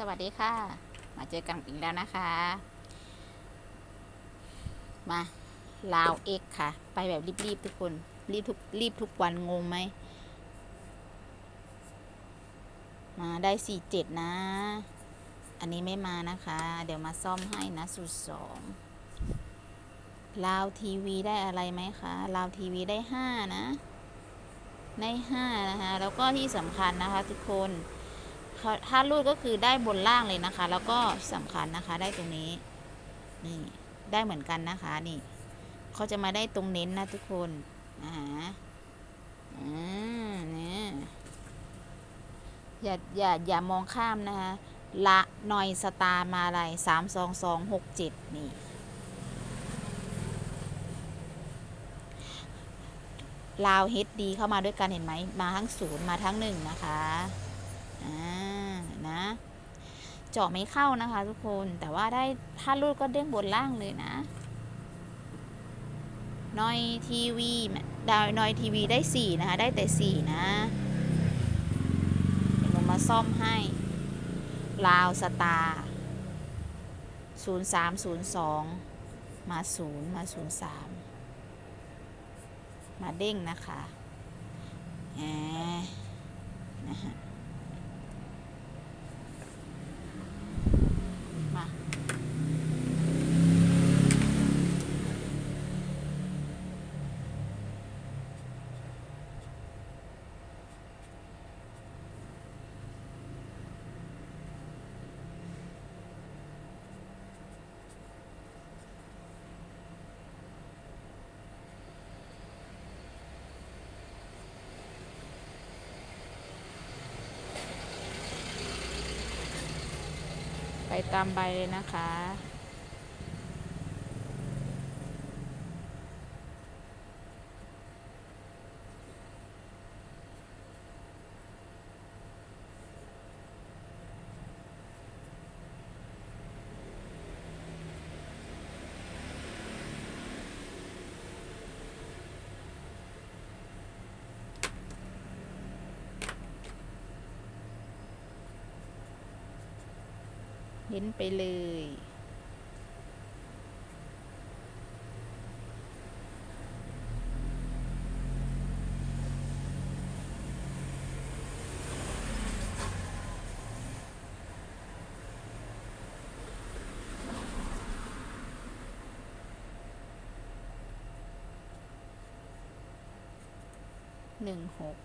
สวัสดีค่ะ มาเจอกันอีกแล้วนะคะ มาลาวเอ็กค่ะ ไปแบบรีบๆทุกคน รีบทุกรีบทุกวันงงไหม มาได้สี่เจ็ดนะ อันนี้ไม่มานะคะ เดี๋ยวมาซ่อมให้นะสูตรสองลาวทีวีได้อะไรไหมคะลาวทีวีได้ห้านะ ได้ห้านะคะ แล้วก็ที่สำคัญนะคะทุกคน ถ้ารูดก็คือได้บนล่างเลยนะคะ แล้วก็สำคัญนะคะได้ตรงนี้ นี่ได้เหมือนกันนะคะนี่เขาจะมาได้ตรงเน้นนะทุกคนอ่าอ่าเนี่ยอย่าอย่าอย่ามองข้ามนะคะละหน่อยสตาร์มาอะไรสามสองสองหกเจ็ดนี่ลาวเฮดดีเข้ามาด้วยกันเห็นไหมมาทั้งศูนย์มาทั้งหนึ่งนะคะ อ่านะเจาะไม่เข้านะคะ ทุกคนแต่ว่าได้ถ้ารูดก็เด้งบนล่างเลยนะนอยทีวีดาวนอยทีวีได้สี่นะคะ ได้แต่สี่นะเดี๋ยวผมมาซ่อมให้ลาวสตาร์ศูนย์สามศูนย์สองมาศูนย์มาศูนย์สามมาเด้งนะคะแหมนะฮะ ตามใบเลยนะคะ เห็นไปเลย หนึ่งหก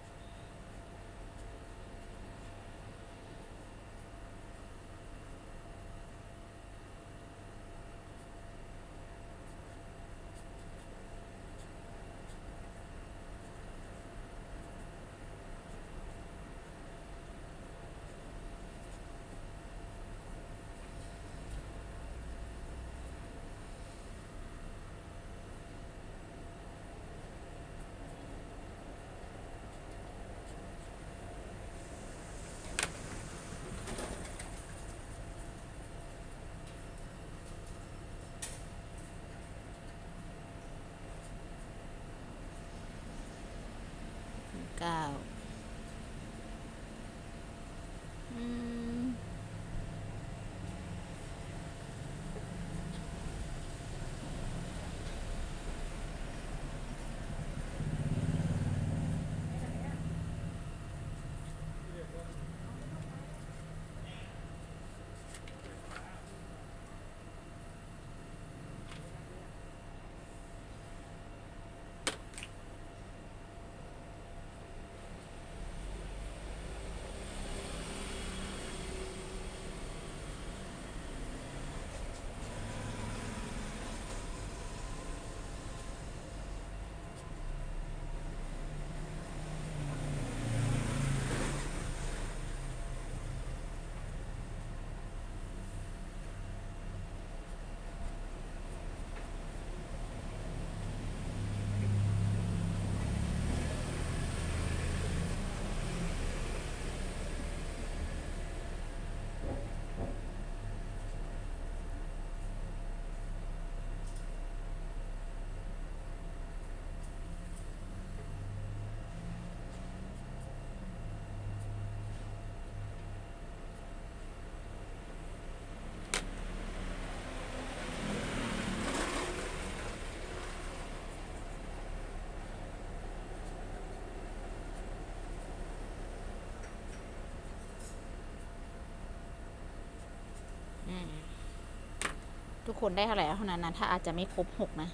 ทุกคนได้เท่าไหร่เท่านั้นนะถ้าอาจจะไม่ครบหกนะ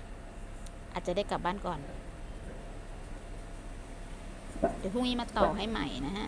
อาจจะได้กลับบ้านก่อน เดี๋ยวพรุ่งนี้มาต่อให้ใหม่นะฮะ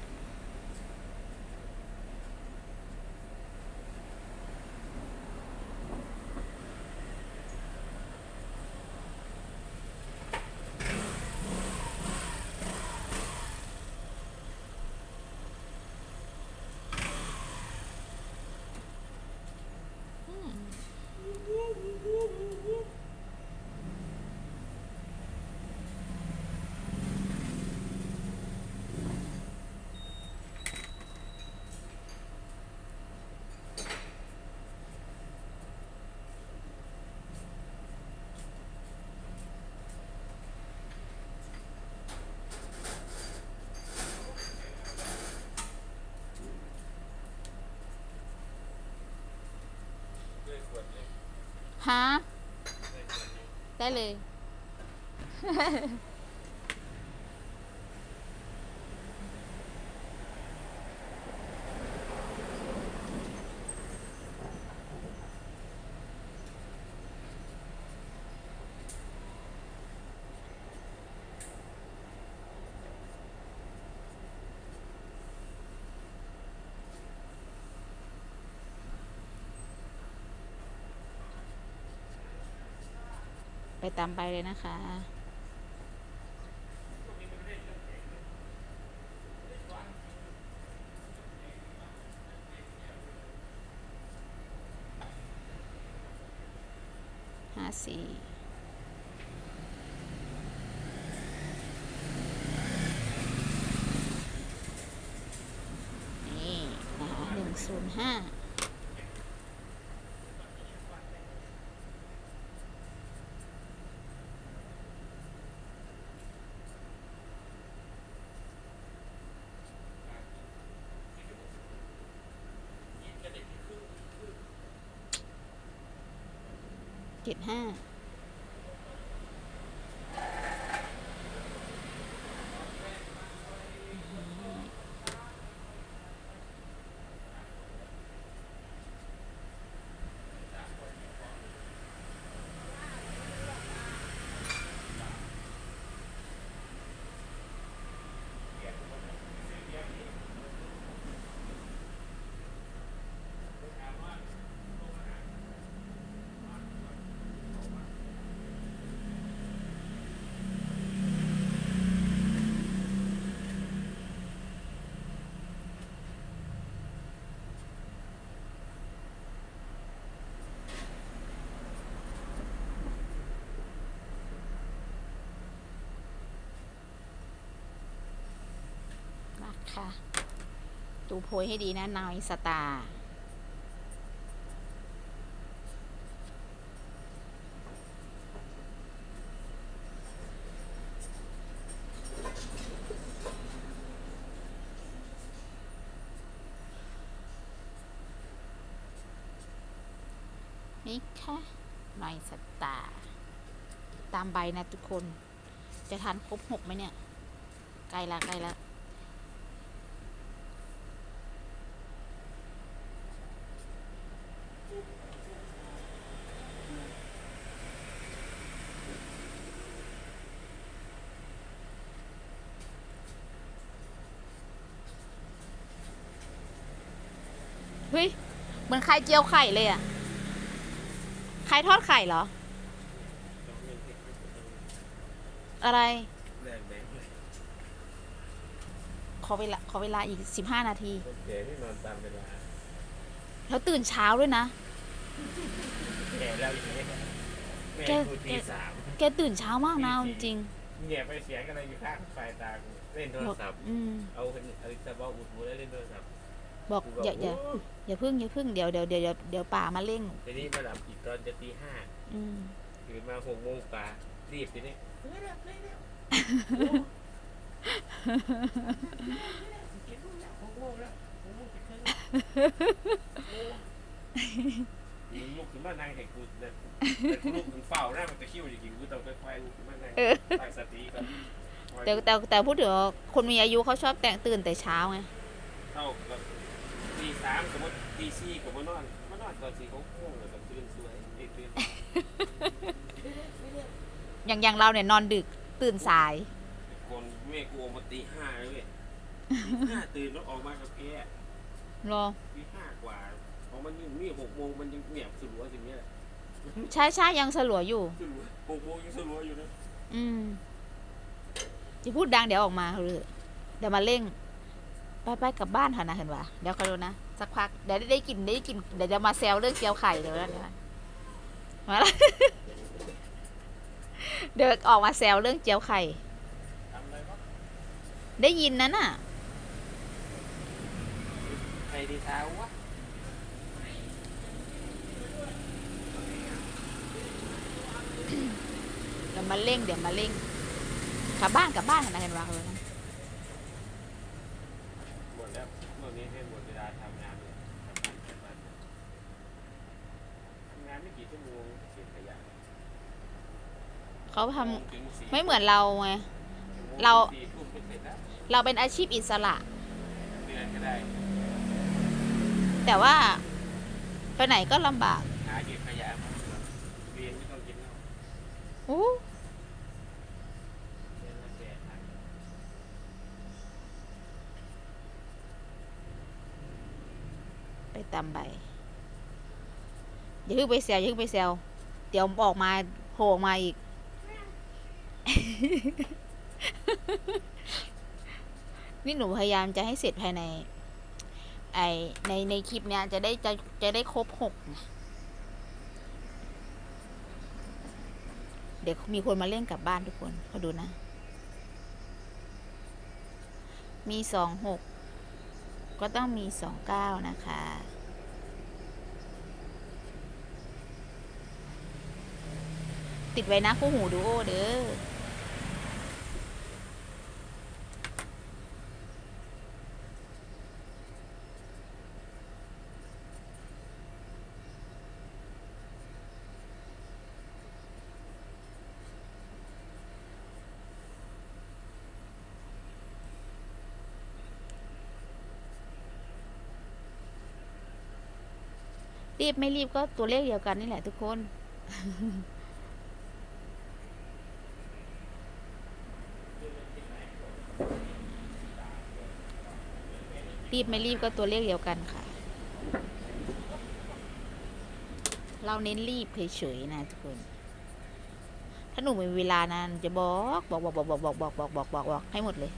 ฮะได้เลย ไปตามไปเลยนะคะ ห้าสี่นี่นะคะหนึ่งศูนย์ห้า เจ็ดห้า คะ ดูโพยให้ดีนะนายสตาร์นี่ค่ะนายสตาร์ตามใบนะทุกคน จะทันครบหกไหมเนี่ยใกล้ละใกล้ละ เฮ้ย เหมือนไข่เจียวไข่เลยอะใครทอดไข่เหรอ อะไรแรงแบงค์เลยขอเวลา ขอเวลาอีกสิบห้านาทีคนแก่ที่นอนตามเวลาแล้วตื่นเช้าด้วยนะ แก่แล้วอย่างนี้แม่แกกูตีสามแกตื่นเช้ามากนะเอาจริง เงียบไปเสียงอะไรอยู่ข้างไฟตากูเล่นโทๆรบอกศัพท์ อืม เอาเอาสะบอกอุดหูแล้วเล่นโทรศัพท์ บอกกูอย่าอย่าโอย่าพึ่งอย่าพึ่งเดี๋ยวเดี๋ยวเดี๋ยวเดี๋ยวเดี๋ยวป่ามาเร่งทีนี้มาหลับอีกตอนจะตีห้าอืมตื่นมาหกโมงกว่ารีบทีนี้หกโมงแล้วหกโมงจะขึ้นมึงลุกขึ้นมานั่งให้กูเนี่ยแต่กูลุกถึงเฝ้าหน้ามันจะคิ้วอย่างกินกูต้องค่อยๆลุกขึ้นมานั่งตั้งสติก่อนแต่แต่แต่พูดถึงว่าคนมีอายุเขาชอบแต่งตื่นแต่เช้าไงเข้าแบบ ตีสามสมมติตีสี่กับมานอนมานอนตอนสี่เขาโค้งเลยแบบตื่นสวยเด็กตื่นอย่างอย่างเราเนี่ยนอนดึกตื่นสาย คนแม่กูออกมาตีห้าเลยเว้ยตีห้าตื่นแล้วออกมากับแกรอ ตีห้ากว่าพอมันยังนี่หกโมงมันยังเหนียบสลัวสิ่งเนี้ยใช่ใช่ยังสลัวอยู่ สลัวหกโมงยังสลัวอยู่นะอืมจะพูดดังเดี๋ยวออกมาเลยเดี๋ยวมาเร่ง ไปไปกลับบ้านเถอะนะเห็นปะเดี๋ยวคอยดูนะสักพักเดี๋ยวได้กินได้กินเดี๋ยวจะมาแซวเรื่องเจียวไข่เดี๋ยวนะเดี๋ยวนะมาละเดี๋ยวออกมาแซวเรื่องเจียวไข่ทำอะไรวะได้ยินนั้นน่ะใครดีเท้าวะเดี๋ยวมาเร่งเดี๋ยวมาเร่งกลับบ้านกลับบ้านเถอะนะเห็นปะเลยนะ หมดแล้วเมื่อ นี้ให้หมดเวลาทำงานเลยทำงานทำงานทำงานไม่กี่ชั่วโมงเก็บขยะเขาทำโมงถึงสี่ไม่เหมือนเราไงเรา สี่ทุ่มก็เสร็จแล้วเราเป็นอาชีพอิสระ เดือนก็ได้ แต่ว่าไปไหนก็ลำบากหาเก็บขยะมาเรียนไม่ต้องกินเหล้าอู้ เรียนแล้วแก่ทัน ไป ตามใบ อย่าเพิ่งไปแซวอย่าเพิ่งไปแซวเดี๋ยวออกมาโผล่ออกมาอีก นี่หนูพยายามจะให้เสร็จภายใน ไอในในคลิปเนี้ยจะได้จะจะได้ครบหกไงเดี๋ยวมีคนมาเล่นกลับบ้านทุกคนเขาดูนะ มีสองหกก็ต้องมีสองเก้านะคะ ติดไว้นะคู่หูดูโอเด้อรีบไม่รีบก็ตัวเลขเดียวกันนี่แหละทุกคน รีบไม่รีบก็ตัวเลขเดียวกันค่ะ เราเน้นรีบเฉยๆนะทุกคน ถ้าหนูมีเวลานะหนูจะบอกบอกบอกบอกบอกบอกบอกบอกบอกบอกบอกให้หมดเลย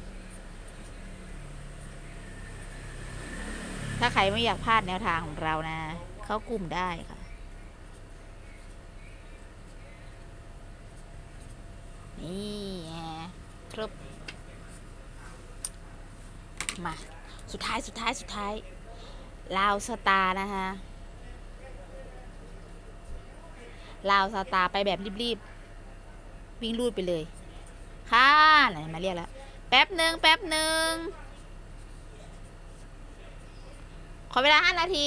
ถ้าใครไม่อยากพลาดแนวทางของเรานะ เข้ากลุ่มได้ค่ะนี่ครบมา สุดท้ายสุดท้ายสุดท้ายลาวสตาร์นะคะลาวสตาร์ไปแบบรีบๆ วิ่งรูดไปเลย ค่ะไหนมาเรียกแล้ว แป๊บหนึ่งแป๊บหนึ่งขอเวลาห้านาที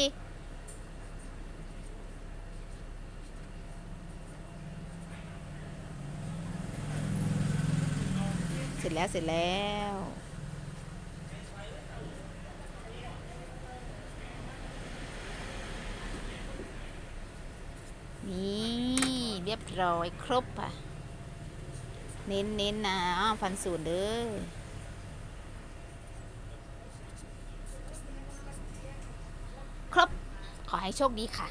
เสร็จแล้วเสร็จแล้ว นี่เรียบร้อยครบค่ะ เน้นเน้นนะอ้าฟันศูนย์เด้อครบ ขอให้โชคดีค่ะ